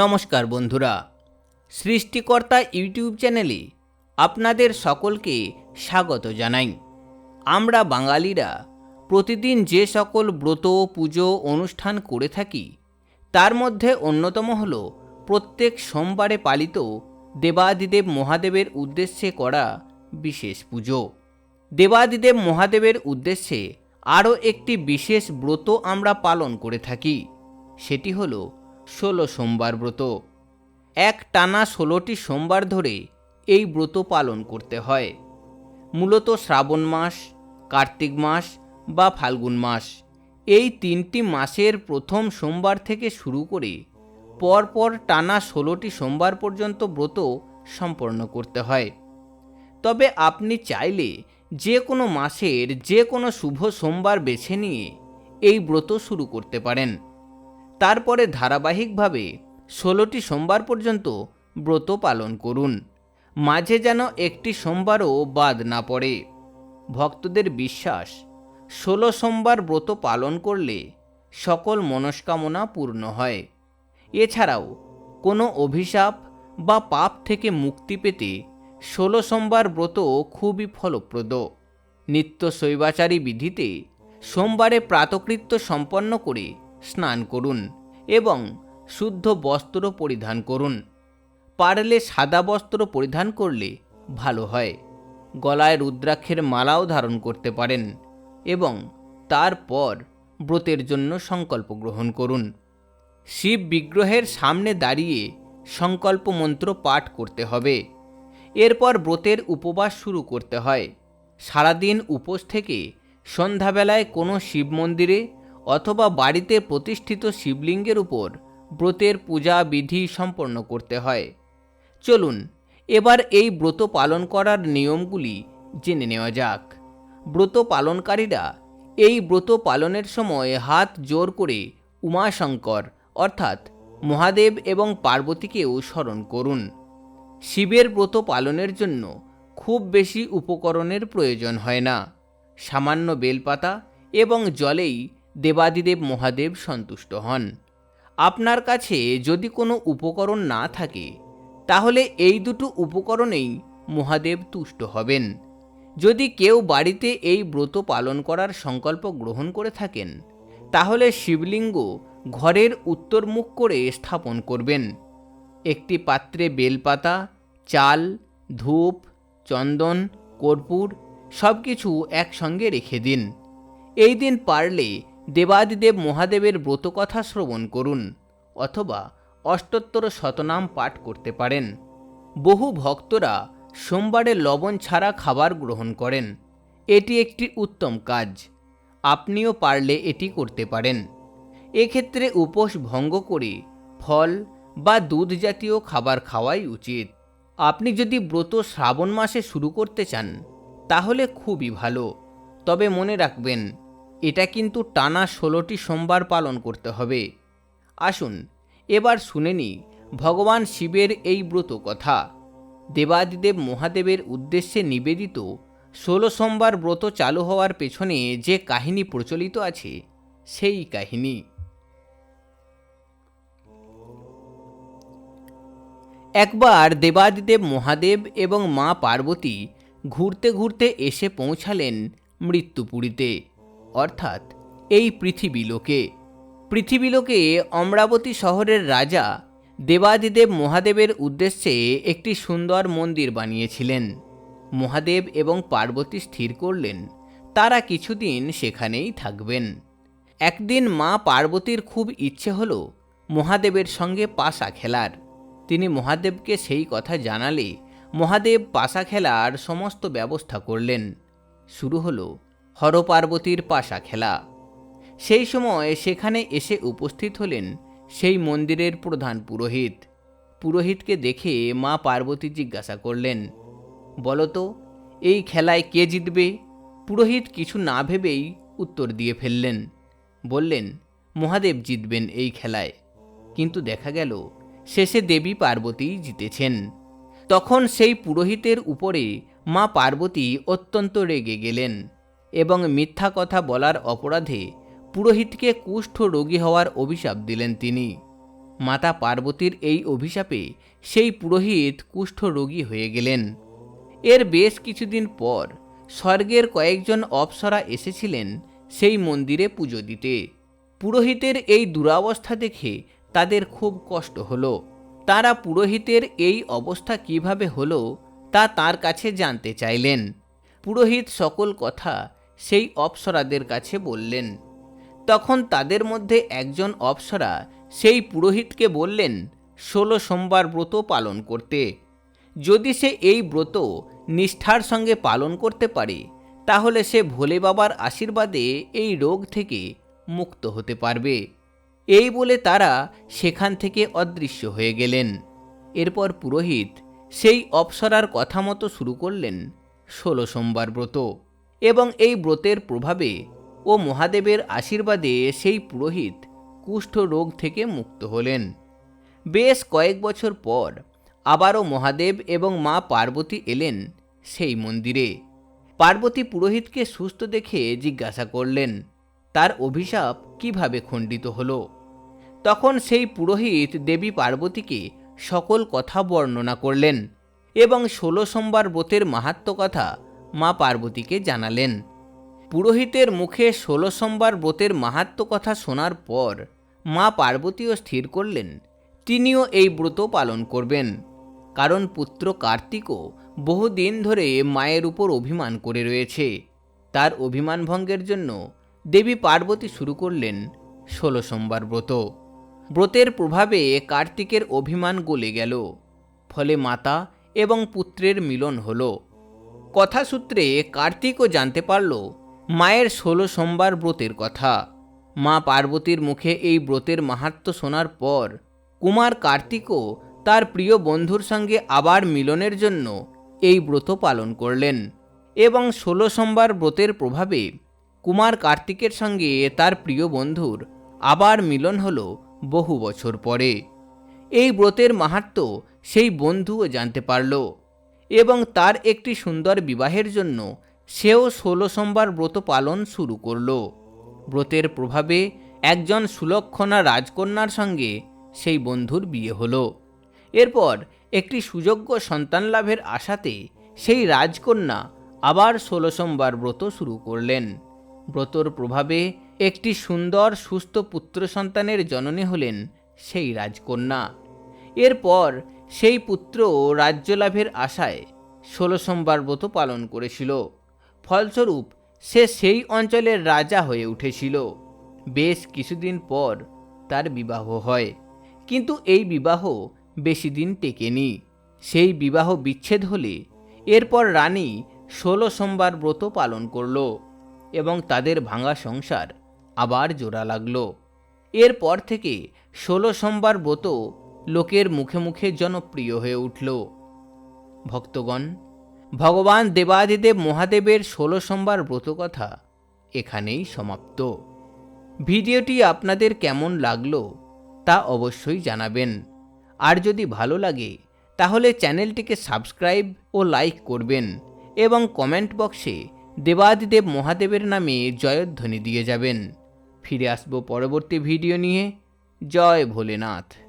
নমস্কার বন্ধুরা। সৃষ্টিকর্তা ইউটিউব চ্যানেলে আপনাদের সকলকে স্বাগত জানাই। আমরা বাঙালিরা প্রতিদিন যে সকল ব্রত, পুজো, অনুষ্ঠান করে থাকি, তার মধ্যে অন্যতম হল প্রত্যেক সোমবারে পালিত দেবাদিদেব মহাদেবের উদ্দেশ্যে করা বিশেষ পুজো। দেবাদিদেব মহাদেবের উদ্দেশ্যে আরও একটি বিশেষ ব্রত আমরা পালন করে থাকি, সেটি হল ষোলো সোমবার ব্রত। এক টানা ষোলোটি সোমবার ধরে এই ব্রত পালন করতে হয়। মূলত শ্রাবণ মাস, কার্তিক মাস বা ফাল্গুন মাস। এই তিনটি মাসের প্রথম সোমবার থেকে শুরু করে পরপর টানা ষোলোটি সোমবার পর্যন্ত ব্রত সম্পন্ন করতে হয়। তবে আপনি চাইলে যে কোনো মাসের যে কোনো শুভ সোমবার বেছে নিয়ে এই ব্রত শুরু করতে পারেন। তারপরে ধারাবাহিকভাবে ষোলোটি সোমবার পর্যন্ত ব্রত পালন করুন। মাঝে যেন একটি সোমবারও বাদ না পড়ে। ভক্তদের বিশ্বাস, ষোলো সোমবার ব্রত পালন করলে সকল মনস্কামনা পূর্ণ হয়। এছাড়াও কোনো অভিশাপ বা পাপ থেকে মুক্তি পেতে ষোলো সোমবার ব্রত খুবই ফলপ্রদ। নিত্য শৈবাচারী বিধিতে সোমবারে প্রাতকৃত্য সম্পন্ন করে স্নান করুন এবং শুদ্ধ বস্ত্র পরিধান করুন। পারলে সাদা বস্ত্র পরিধান করলে ভালো হয়। গলায় রুদ্রাক্ষের মালাও ধারণ করতে পারেন এবং তারপর ব্রতের জন্য সংকল্প গ্রহণ করুন। শিব বিগ্রহের সামনে দাঁড়িয়ে সংকল্প মন্ত্র পাঠ করতে হবে। এরপর ব্রতের উপবাস শুরু করতে হয়। সারাদিন উপোস থেকে সন্ধ্যাবেলায় কোনো শিব মন্দিরে অথবা বাড়িতে প্রতিষ্ঠিত শিবলিঙ্গের উপর ব্রতের পূজা বিধি সম্পন্ন করতে হয়। চলুন, এবার এই ব্রত পালন করার নিয়মগুলি জেনে নেওয়া যাক। ব্রত পালনকারীরা এই ব্রত পালনের সময় হাত জোর করে উমাশঙ্কর অর্থাৎ মহাদেব এবং পার্বতীকেও স্মরণ করুন। শিবের ব্রত পালনের জন্য খুব বেশি উপকরণের প্রয়োজন হয় না। সামান্য বেলপাতা এবং জলেই দেবাদিদেব মহাদেব সন্তুষ্ট হন। আপনার কাছে যদি কোনো উপকরণ না থাকে, তাহলে এই দুটো উপকরণেই মহাদেব তুষ্ট হবেন। যদি কেউ বাড়িতে এই ব্রত পালন করার সংকল্প গ্রহণ করে থাকেন, তাহলে শিবলিঙ্গ ঘরের উত্তর মুখ করে স্থাপন করবেন। একটি পাত্রে বেলপাতা, চাল, ধূপ, চন্দন, কর্পূর সব কিছু একসঙ্গে রেখে দিন। এই দিন পারলে দেবাদিদেব মহাদেবের ব্রতকথা শ্রবণ করুন, অথবা অষ্টোত্তর শতনাম পাঠ করতে পারেন। বহু ভক্তরা সোমবারে লবণ ছাড়া খাবার গ্রহণ করেন। এটি একটি উত্তম কাজ। আপনিও পারলে এটি করতে পারেন। এক্ষেত্রে উপোস ভঙ্গ করে ফল বা দুধ জাতীয় খাবার খাওয়াই উচিত। আপনি যদি ব্রত শ্রাবণ মাসে শুরু করতে চান, তাহলে খুবই ভালো। তবে মনে রাখবেন এটা কিন্তু টানা ষোলোটি সোমবার পালন করতে হবে। আসুন, এবার শুনে নি ভগবান শিবের এই ব্রত কথা। দেবাদিদেব মহাদেবের উদ্দেশ্যে নিবেদিত ষোলো সোমবার ব্রত চালু হওয়ার পেছনে যে কাহিনী প্রচলিত আছে, সেই কাহিনী। একবার দেবাদিদেব মহাদেব এবং মা পার্বতী ঘুরতে ঘুরতে এসে পৌঁছালেন মৃত্যুপুরীতে। অর্থাৎ এই পৃথিবীলোকে। পৃথিবীলোকে অমরাবতী শহরের রাজা দেবাদিদেব মহাদেবের উদ্দেশ্যে একটি সুন্দর মন্দির বানিয়েছিলেন। মহাদেব এবং পার্বতী স্থির করলেন, তারা কিছুদিন সেখানেই থাকবেন। একদিন মা পার্বতীর খুব ইচ্ছে হলো মহাদেবের সঙ্গে পাশা খেলার। তিনি মহাদেবকে সেই কথা জানালে মহাদেব পাশা খেলার সমস্ত ব্যবস্থা করলেন। শুরু হলো হরপার্বতীর পাশা খেলা। সেই সময় সেখানে এসে উপস্থিত হলেন সেই মন্দিরের প্রধান পুরোহিত। পুরোহিতকে দেখে মা পার্বতী জিজ্ঞাসা করলেন বলতো এই খেলায় কে জিতবে? পুরোহিত কিছু না ভেবেই উত্তর দিয়ে ফেললেন। বললেন, মহাদেব জিতবেন এই খেলায়। কিন্তু দেখা গেল, শেষে দেবী পার্বতী জিতেছেন। তখন সেই পুরোহিতের উপরে মা পার্বতী অত্যন্ত রেগে গেলেন। এবং মিথ্যা কথা বলার অপরাধে পুরোহিতকে কুষ্ঠ রোগী হওয়ার অভিশাপ দিলেন তিনি। মাতা পার্বতীর এই অভিশাপে সেই পুরোহিত কুষ্ঠ রোগী হয়ে গেলেন। এর বেশ কিছুদিন পর স্বর্গের কয়েকজন অপ্সরা এসেছিলেন সেই মন্দিরে পুজো দিতে। পুরোহিতের এই দুরাবস্থা দেখে তাদের খুব কষ্ট হলো। তারা পুরোহিতের এই অবস্থা কীভাবে হলো তা তার কাছে জানতে চাইলেন। পুরোহিত সকল কথা সেই অপ্সরাদের কাছে বললেন, তখন তাদের মধ্যে একজন অপ্সরা সেই পুরোহিতকে বললেন, ষোলো সোমবার ব্রত পালন করতে। যদি সে এই ব্রত নিষ্ঠার সঙ্গে পালন করতে পারে, তাহলে সে ভোলে বাবার আশীর্বাদে এই রোগ থেকে মুক্ত হতে পারবে। এই বলে তারা সেখান থেকে অদৃশ্য হয়ে গেলেন। এরপর পুরোহিত সেই অপ্সরার কথা মতো শুরু করলেন, ষোলো সোমবার ব্রত। এবং এই ব্রতের প্রভাবে ও মহাদেবের আশীর্বাদে সেই পুরোহিত কুষ্ঠ রোগ থেকে মুক্ত হলেন। বেশ কয়েক বছর পর আবারও মহাদেব এবং মা পার্বতী এলেন সেই মন্দিরে। পার্বতী পুরোহিতকে সুস্থ দেখে জিজ্ঞাসা করলেন, তার অভিশাপ কীভাবে খণ্ডিত হলো? তখন সেই পুরোহিত দেবী পার্বতীকে সকল কথা বর্ণনা করলেন এবং ষোলো সোমবার ব্রতের মাহাত্ম কথা মা পার্বতীকে জানালেন, পুরোহিতের মুখে ষোলো সোমবার ব্রতের মাহাত্ম কথা শোনার পর মা পার্বতীও স্থির করলেন, তিনিও এই ব্রত পালন করবেন। কারণ পুত্র কার্তিকও বহুদিন ধরে মায়ের উপর অভিমান করে রয়েছে। তার অভিমান ভঙ্গের জন্য দেবী পার্বতী শুরু করলেন ষোলো সোমবার ব্রত। ব্রতের প্রভাবে কার্তিকের অভিমান গলে গেল, ফলে মাতা এবং পুত্রের মিলন হলো। কথাসূত্রে কার্তিকও জানতে পারল, মায়ের ষোলো সোমবার ব্রতের কথা। মা পার্বতীর মুখে এই ব্রতের মাহাত্ম শোনার পর, কুমার কার্তিকও তার প্রিয় বন্ধুর সঙ্গে আবার মিলনের জন্য এই ব্রত পালন করলেন এবং ষোলো সোমবার ব্রতের প্রভাবে কুমার কার্তিকের সঙ্গে তার প্রিয় বন্ধুর আবার মিলন হল বহু বছর পরে। এই ব্রতের মাহাত্ম সেই বন্ধুও জানতে পারল। এবং তার একটি সুন্দর বিবাহের জন্য সেও ষোলো সোমবার ব্রত পালন শুরু করল। ব্রতের প্রভাবে একজন সুলক্ষণা রাজকন্যার সঙ্গে সেই বন্ধুর বিয়ে হলো। এরপর একটি সুযোগ্য সন্তান লাভের আশাতে সেই রাজকন্যা আবার ষোলো সোমবার ব্রত শুরু করলেন। ব্রতর প্রভাবে একটি সুন্দর সুস্থ পুত্র সন্তানের জননী হলেন সেই রাজকন্যা। এরপর সেই পুত্র রাজ্য লাভের আশায় ষোলো সোমবার ব্রত পালন করেছিল। ফলস্বরূপ সে সেই অঞ্চলের রাজা হয়ে উঠেছিল। বেশ কিছুদিন পর তার বিবাহ হয়। কিন্তু এই বিবাহ বেশি দিন টেকেনি। সেই বিবাহ বিচ্ছেদ হলে এরপর রানী ষোলো সোমবার ব্রত পালন করল এবং তাদের ভাঙা সংসার আবার জোড়া লাগল। এরপর থেকে ষোলো সোমবার ব্রত লোকের মুখে মুখে জনপ্রিয় হয়ে উঠল। ভক্তগণ, ভগবান দেবাদিদেব মহাদেবের ষোলো সোমবার ব্রত কথা এখানেই সমাপ্ত। ভিডিওটি আপনাদের কেমন লাগল তা অবশ্যই জানাবেন। আর যদি ভালো লাগে, তাহলে চ্যানেলটিকে সাবস্ক্রাইব ও লাইক করবেন এবং কমেন্ট বক্সে দেবাদিদেব মহাদেবের নামে জয়ধ্বনি দিয়ে যাবেন। ফিরে আসব পরবর্তী ভিডিও নিয়ে। জয় ভোলেনাথ।